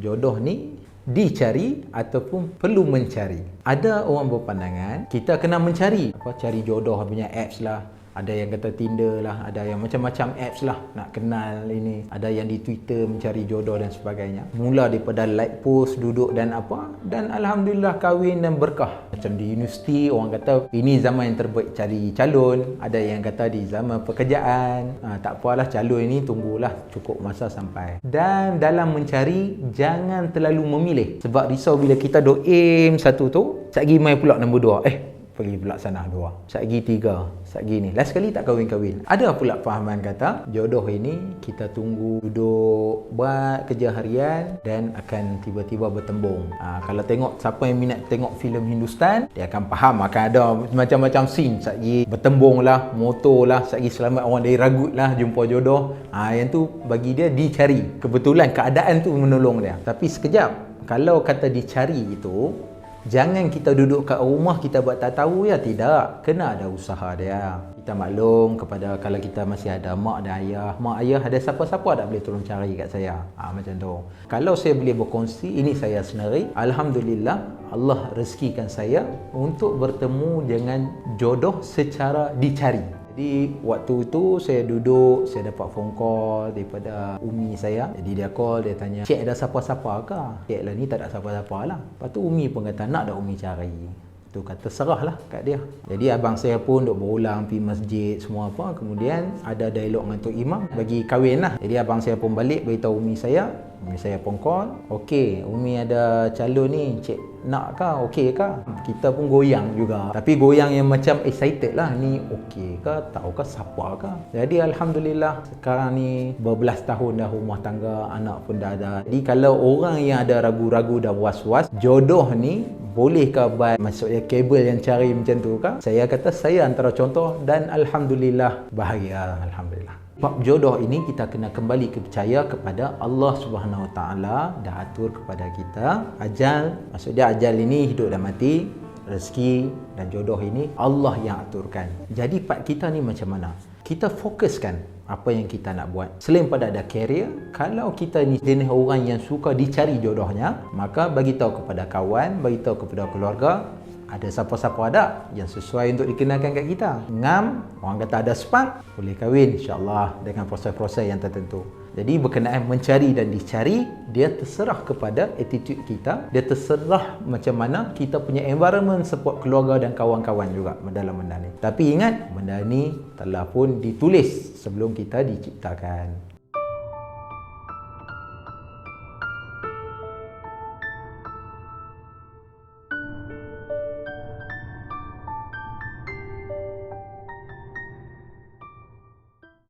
jodoh ni dicari ataupun perlu mencari. Ada orang berpandangan kita kena mencari apa cari jodoh punya apps lah ada yang kata Tinder lah, ada yang macam-macam apps lah nak kenal ini, ada yang di Twitter mencari jodoh dan sebagainya. Mula daripada like post, duduk dan apa dan alhamdulillah kahwin dan berkah. Macam di universiti orang kata ini zaman yang terbaik cari calon, ada yang kata di zaman pekerjaan. Ha, tak apalah calon ini tunggulah cukup masa sampai. Dan dalam mencari jangan terlalu memilih sebab risau bila kita dok aim satu tu, sat mai pula nombor dua. Eh, pergi pula sana dua. Satgi tiga. Satgi ni. Last sekali tak kahwin-kahwin. Ada pula fahaman kata jodoh ini kita tunggu duduk buat kerja harian dan akan tiba-tiba bertembung. Ha, kalau tengok siapa yang minat tengok filem Hindustan, dia akan faham akan ada macam-macam scene. Satgi bertembung lah, motor lah, satgi selamat orang dari ragut lah jumpa jodoh. Ha, yang tu bagi dia dicari. Kebetulan keadaan tu menolong dia. Tapi sekejap, kalau kata dicari itu, Jangan kita duduk kat rumah kita buat tak tahu ya tidak. Kena ada usaha dia. Kita maklum kepada kalau kita masih ada mak dan ayah. Mak ayah ada siapa-siapa tak boleh tolong cari kat saya. Ha, macam tu. Kalau saya boleh berkongsi, ini saya sendiri. Alhamdulillah Allah rezekikan saya untuk bertemu dengan jodoh secara dicari. Jadi waktu itu saya duduk, saya dapat phone call daripada Umi saya. Jadi dia call, dia tanya, Cik ada siapa-siapa ke? Cik lah ni tak ada siapa-siapa lah. Lepas tu Umi pun kata, nak dah Umi cari. Tu kata serah lah kat dia. Jadi abang saya pun duk berulang pergi masjid semua apa. Kemudian ada dialog dengan Tok Imam bagi kahwin lah. Jadi abang saya pun balik beritahu Umi saya. Umi saya call. Okey, Umi ada calon ni. Cik nak ke okey ke kita pun goyang juga. Tapi goyang yang macam excited lah. Ni okey ke tahu ke siapa ke jadi alhamdulillah sekarang ni berbelas tahun dah rumah tangga anak pun dah ada. Jadi kalau orang yang ada ragu-ragu dan was-was jodoh ni boleh ke buat? Maksudnya kabel yang cari macam tu ke saya kata saya antara contoh dan alhamdulillah bahagia. Alhamdulillah Bab jodoh ini kita kena kembali kepercaya kepada Allah Subhanahu Wa Taala dah atur kepada kita ajal maksud dia ajal ini hidup dan mati rezeki dan jodoh ini Allah yang aturkan. Jadi part kita ni macam mana? Kita fokuskan apa yang kita nak buat. Selain pada ada career, kalau kita ni jenis orang yang suka dicari jodohnya, maka bagi tahu kepada kawan, bagi tahu kepada keluarga, ada siapa-siapa ada yang sesuai untuk dikenalkan kat kita. Ngam, orang kata ada spark, boleh kahwin insya-Allah dengan proses-proses yang tertentu. Jadi berkenaan mencari dan dicari, dia terserah kepada attitude kita, dia terserah macam mana kita punya environment support keluarga dan kawan-kawan juga dalam benda ni. Tapi ingat, benda ni telah pun ditulis sebelum kita diciptakan.